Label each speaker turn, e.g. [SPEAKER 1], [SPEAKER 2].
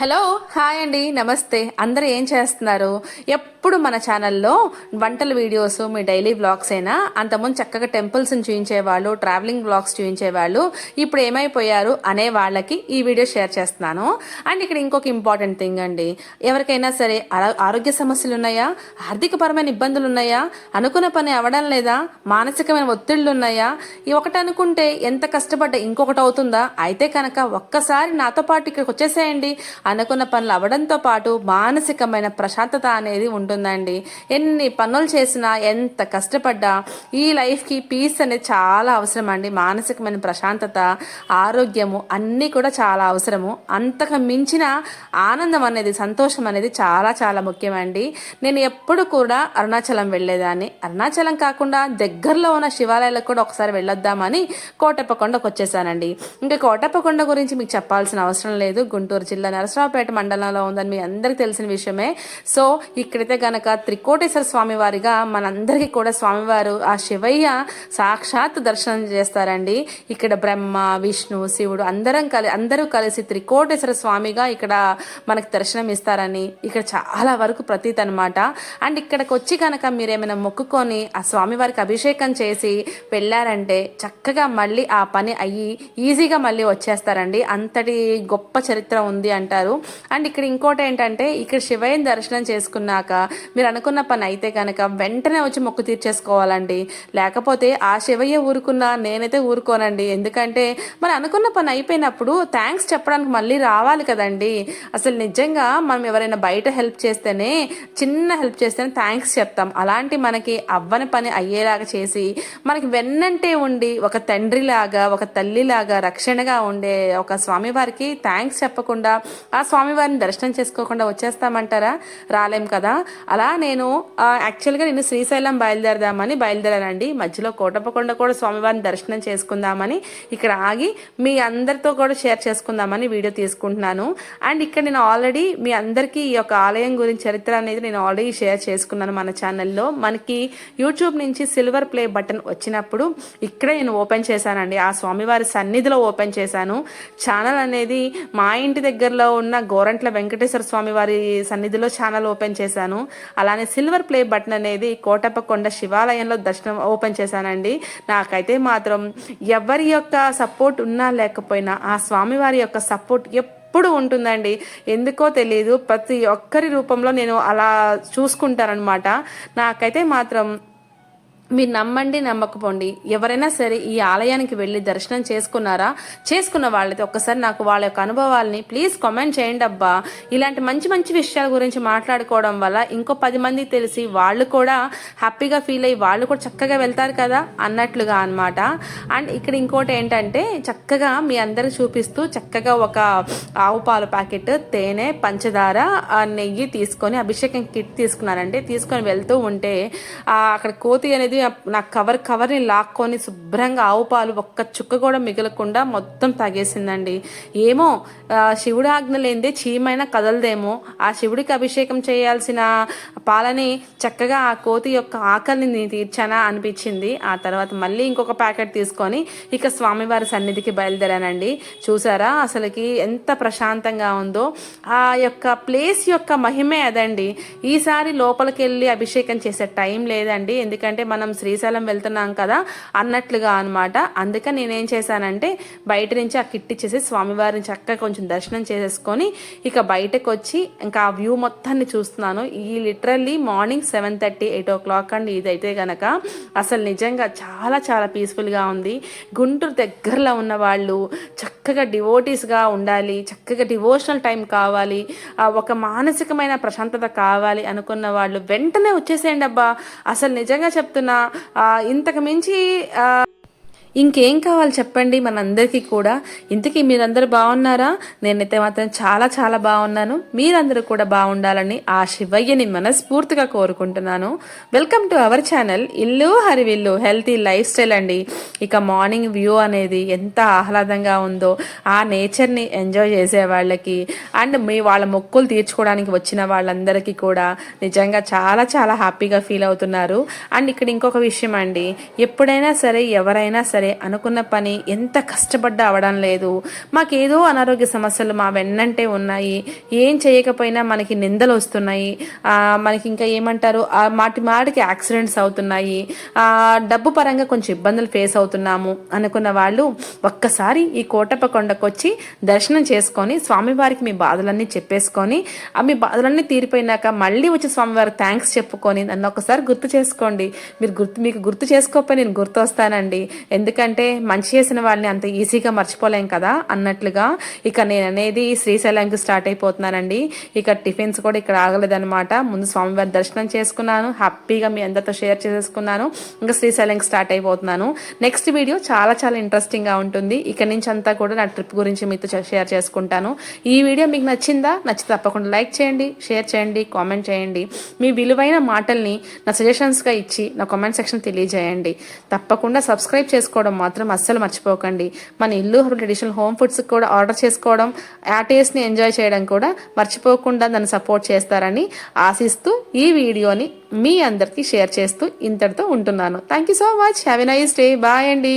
[SPEAKER 1] Hello hi అండి నమస్తే. అందరూ ఏం చేస్తున్నారు? ఎప్పుడు మన ఛానల్లో వంటల వీడియోస్ మీ డైలీ బ్లాగ్స్ అయినా అంతకుముందు చక్కగా టెంపుల్స్ని చూపించేవాళ్ళు ట్రావెలింగ్ బ్లాగ్స్ చూపించేవాళ్ళు ఇప్పుడు ఏమైపోయారు అనే వాళ్ళకి ఈ వీడియో షేర్ చేస్తున్నాను. అండ్ ఇక్కడ ఇంకొక ఇంపార్టెంట్ థింగ్ అండి. ఎవరికైనా సరే ఆరో- ఆరోగ్య సమస్యలు ఉన్నాయా ఆర్థికపరమైన ఇబ్బందులు ఉన్నాయా అనుకున్న పని అవ్వడం లేదా? మానసికమైన ఒత్తిళ్ళు ఉన్నాయా ఈ ఒకటి అనుకుంటే ఎంత కష్టపడ్డా ఇంకొకటి అవుతుందా? అయితే కనుక ఒక్కసారి నాతో పాటు ఇక్కడికి వచ్చేసేయండి. అనుకున్న పనులు అవడంతో పాటు మానసికమైన ప్రశాంతత అనేది ఉంటుందండి. ఎన్ని పనులు చేసినా ఎంత కష్టపడ్డా ఈ లైఫ్కి పీస్ అనేది చాలా అవసరం అండి మానసికమైన ప్రశాంతత ఆరోగ్యము అన్నీ కూడా చాలా అవసరము. అంతకు మించిన ఆనందం అనేది సంతోషం అనేది చాలా చాలా ముఖ్యమండి. నేను ఎప్పుడు కూడా అరుణాచలం వెళ్ళేదాన్ని. అరుణాచలం కాకుండా దగ్గరలో ఉన్న శివాలయాలకు కూడా ఒకసారి వెళ్ళొద్దామని కోటప్పకొండకు వచ్చేసానండి. ఇంకా కోటప్పకొండ గురించి మీకు చెప్పాల్సిన అవసరం లేదు. గుంటూరు జిల్లా నరసరావుపేట మండలంలో ఉందని మీ అందరికీ తెలిసిన విషయమే. సో ఇక్కడైతే గనక త్రికోటేశ్వర స్వామివారిగా మనందరికీ కూడా స్వామివారు ఆ శివయ్య సాక్షాత్ దర్శనం చేస్తారండి. ఇక్కడ బ్రహ్మ విష్ణు శివుడు అందరం కలి అందరూ కలిసి త్రికోటేశ్వర స్వామిగా ఇక్కడ మనకు దర్శనం ఇస్తారని ఇక్కడ చాలా వరకు ప్రతీతి అనమాట అండ్ ఇక్కడికి వచ్చి కనుక మీరు ఏమైనా మొక్కుకొని ఆ స్వామివారికి అభిషేకం చేసి వెళ్ళారంటే చక్కగా మళ్ళీ ఆ పని అయ్యి ఈజీగా మళ్ళీ వచ్చేస్తారండి. అంతటి గొప్ప చరిత్ర ఉంది అంటారు. అండ్ ఇక్కడ ఇంకోటి ఏంటంటే ఇక్కడ శివయ్యని దర్శనం చేసుకున్నాక మీరు అనుకున్న పని అయితే కనుక వెంటనే వచ్చి మొక్కు తీర్చేసుకోవాలండి. లేకపోతే ఆ శివయ్య ఊరుకున్నా నేనైతే ఊరుకోనండి. ఎందుకంటే మరి అనుకున్న పని అయిపోయినప్పుడు థ్యాంక్స్ చెప్పడానికి మళ్ళీ రావాలి కదండి. అసలు నిజంగా మనం ఎవరైనా బయట హెల్ప్ చేస్తేనే చిన్న హెల్ప్ చేస్తేనే థ్యాంక్స్ చెప్తాం. అలాంటి మనకి అవ్వని పని అయ్యేలాగా చేసి మనకి వెన్నంటే ఉండి ఒక తండ్రిలాగా ఒక తల్లిలాగా రక్షణగా ఉండే ఒక స్వామివారికి థ్యాంక్స్ చెప్పకుండా ఆ స్వామివారిని దర్శనం చేసుకోకుండా వచ్చేస్తామంటారా? రాలేం కదా. అలా నేను యాక్చువల్గా నేను శ్రీశైలం బయలుదేరదామని బయలుదేరానండి. మధ్యలో కోటప్పకొండ కూడా స్వామివారిని దర్శనం చేసుకుందామని ఇక్కడ ఆగి మీ అందరితో కూడా షేర్ చేసుకుందామని వీడియో తీసుకుంటున్నాను. అండ్ ఇక్కడ నేను ఆల్రెడీ మీ అందరికీ ఈ యొక్క ఆలయం గురించి చరిత్ర అనేది నేను ఆల్రెడీ షేర్ చేసుకున్నాను మన ఛానల్లో. మనకి యూట్యూబ్ నుంచి సిల్వర్ ప్లే బటన్ వచ్చినప్పుడు ఇక్కడే నేను ఓపెన్ చేశానండి. ఆ స్వామివారి సన్నిధిలో ఓపెన్ చేశాను. ఛానల్ అనేది మా ఇంటి దగ్గరలో ఉన్న గోరంట్ల వెంకటేశ్వర స్వామి వారి సన్నిధిలో ఛానల్ ఓపెన్ చేశాను. అలానే సిల్వర్ ప్లే బటన్ అనేది కోటప్పకొండ శివాలయంలో దర్శనం ఓపెన్ చేశానండి. నాకైతే మాత్రం ఎవరి యొక్క సపోర్ట్ ఉన్నా లేకపోయినా ఆ స్వామివారి యొక్క సపోర్ట్ ఎప్పుడు ఉంటుందండి. ఎందుకో తెలియదు ప్రతి ఒక్కరి రూపంలో నేను అలా చూసుకుంటానమాట నాకైతే మాత్రం మీరు నమ్మండి నమ్మకపోండి. ఎవరైనా సరే ఈ ఆలయానికి వెళ్ళి దర్శనం చేసుకున్నారా? చేసుకున్న వాళ్ళైతే ఒక్కసారి నాకు వాళ్ళ యొక్క అనుభవాల్ని ప్లీజ్ కామెంట్ చేయండి అబ్బా. ఇలాంటి మంచి మంచి విషయాల గురించి మాట్లాడుకోవడం వల్ల ఇంకో పది మందికి తెలిసి వాళ్ళు కూడా హ్యాపీగా ఫీల్ అయ్యి వాళ్ళు కూడా చక్కగా వెళ్తారు కదా అన్నట్లుగా అనమాట అండ్ ఇక్కడ ఇంకోటి ఏంటంటే చక్కగా మీ అందరికి చూపిస్తూ చక్కగా ఒక ఆవు పాల ప్యాకెట్ తేనె పంచదార ఆ నెయ్యి తీసుకొని అభిషేకం కిట్ తీసుకున్నారంటే తీసుకొని వెళ్తూ ఉంటే అక్కడ కోతి అనేది నా కవర్ కవర్ని లాక్కొని శుభ్రంగా ఆవు పాలు ఒక్క చుక్క కూడా మిగలకుండా మొత్తం తాగేసిందండి. ఏమో శివుడి ఆజ్ఞ లేనిదే చీమైన కదలదేమో. ఆ శివుడికి అభిషేకం చేయాల్సిన పాలని చక్కగా ఆ కోతి యొక్క ఆకలిని నేను తీర్చానా అనిపించింది. ఆ తర్వాత మళ్ళీ ఇంకొక ప్యాకెట్ తీసుకొని ఇక స్వామివారి సన్నిధికి బయలుదేరానండి. చూసారా అసలుకి ఎంత ప్రశాంతంగా ఉందో. ఆ యొక్క ప్లేస్ యొక్క మహిమే అదండి. ఈసారి లోపలికి వెళ్ళి అభిషేకం చేసే టైం లేదండి. ఎందుకంటే మనం శ్రీశైలం వెళ్తున్నాం కదా అన్నట్లుగా అనమాట అందుకని నేనేం చేశానంటే బయట నుంచి ఆ కిట్ ఇచ్చేసి స్వామివారిని చక్కగా కొంచెం దర్శనం చేసేసుకొని ఇక బయటకు వచ్చి ఇంకా ఆ వ్యూ మొత్తాన్ని చూస్తున్నాను. ఈ literally morning seven thirty eight o'clock అండి. ఇదైతే కనుక అసలు నిజంగా చాలా చాలా పీస్ఫుల్గా ఉంది. గుంటూరు దగ్గరలో ఉన్న వాళ్ళు చక్కగా డివోటీస్గా ఉండాలి చక్కగా డివోషనల్ టైం కావాలి ఒక మానసికమైన ప్రశాంతత కావాలి అనుకున్న వాళ్ళు వెంటనే వచ్చేసేయండి అబ్బా. అసలు నిజంగా చెప్తున్నా ఇంతకు మించి ఇంకేం కావాలి చెప్పండి మనందరికీ కూడా. ఇంతకీ మీరందరూ బాగున్నారా? నేనైతే మాత్రం చాలా చాలా బాగున్నాను. మీరందరూ కూడా బాగుండాలని ఆ శివయ్యని మనస్ఫూర్తిగా కోరుకుంటున్నాను. వెల్కమ్ టు అవర్ ఛానల్ ఇల్లు హరివిల్లు హెల్తీ లైఫ్ స్టైల్ అండి. ఇక మార్నింగ్ వ్యూ అనేది ఎంత ఆహ్లాదంగా ఉందో ఆ నేచర్ని ఎంజాయ్ చేసే వాళ్ళకి అండ్ మీ వాళ్ళ మొక్కులు తీర్చుకోవడానికి వచ్చిన వాళ్ళందరికీ కూడా నిజంగా చాలా చాలా హ్యాపీగా ఫీల్ అవుతున్నారు. అండ్ ఇక్కడ ఇంకొక విషయం అండి ఎప్పుడైనా సరే ఎవరైనా సరే సరే అనుకున్న పని ఎంత కష్టపడ్డా అవడం లేదు. మాకేదో అనారోగ్య సమస్యలు మా వెన్నంటే ఉన్నాయి. ఏం చేయకపోయినా మనకి నిందలు వస్తున్నాయి. మనకి ఇంకా ఏమంటారు? మాటి మాటికి యాక్సిడెంట్స్ అవుతున్నాయి. డబ్బు పరంగా కొంచెం ఇబ్బందులు ఫేస్ అవుతున్నాము అనుకున్న వాళ్ళు ఒక్కసారి ఈ కోటప్ప కొండకొచ్చి దర్శనం చేసుకొని స్వామివారికి మీ బాధలన్నీ చెప్పేసుకొని ఆ మీ బాధలన్నీ తీరిపోయినాక మళ్ళీ వచ్చి స్వామివారికి థ్యాంక్స్ చెప్పుకొని నన్ను ఒకసారి గుర్తు చేసుకోండి. మీరు గుర్తు మీకు గుర్తు చేసుకోకపోయి నేను గుర్తు వస్తానండి ఎందుకంటే మంచి చేసిన వాళ్ళని అంత ఈజీగా మర్చిపోలేం కదా అన్నట్లుగా ఇక నేను అనేది శ్రీశైలంకి స్టార్ట్ అయిపోతున్నానండి. ఇక టిఫిన్స్ కూడా ఇక్కడ ఆగలేదన్నమాట. ముందు స్వామివారి దర్శనం చేసుకున్నాను. హ్యాపీగా మీ అందరితో షేర్ చేసుకున్నాను. ఇంకా శ్రీశైలంకి స్టార్ట్ అయిపోతున్నాను. నెక్స్ట్ వీడియో చాలా చాలా ఇంట్రెస్టింగ్గా ఉంటుంది. ఇక నుంచి అంతా కూడా నా ట్రిప్ గురించి మీతో షేర్ చేసుకుంటాను. ఈ వీడియో మీకు నచ్చిందా? నచ్చితే తప్పకుండా లైక్ చేయండి షేర్ చేయండి కామెంట్ చేయండి. మీ విలువైన మాటల్ని నా సజెషన్స్గా ఇచ్చి నా కామెంట్ సెక్షన్ తెలియజేయండి. తప్పకుండా సబ్స్క్రైబ్ చేసుకోవడం మాత్రం అస్సలు మర్చిపోకండి. మన ఇల్లు ట్రెడిషనల్ హోమ్ ఫుడ్స్ కూడా ఆర్డర్ చేసుకోవడం ఆ టేస్ట్ని ఎంజాయ్ చేయడం కూడా మర్చిపోకుండా దాన్ని సపోర్ట్ చేస్తారని ఆశిస్తూ ఈ వీడియోని మీ అందరికీ షేర్ చేస్తూ ఇంతటితో ఉంటున్నాను. Thank you so much have a nice day bye అండి.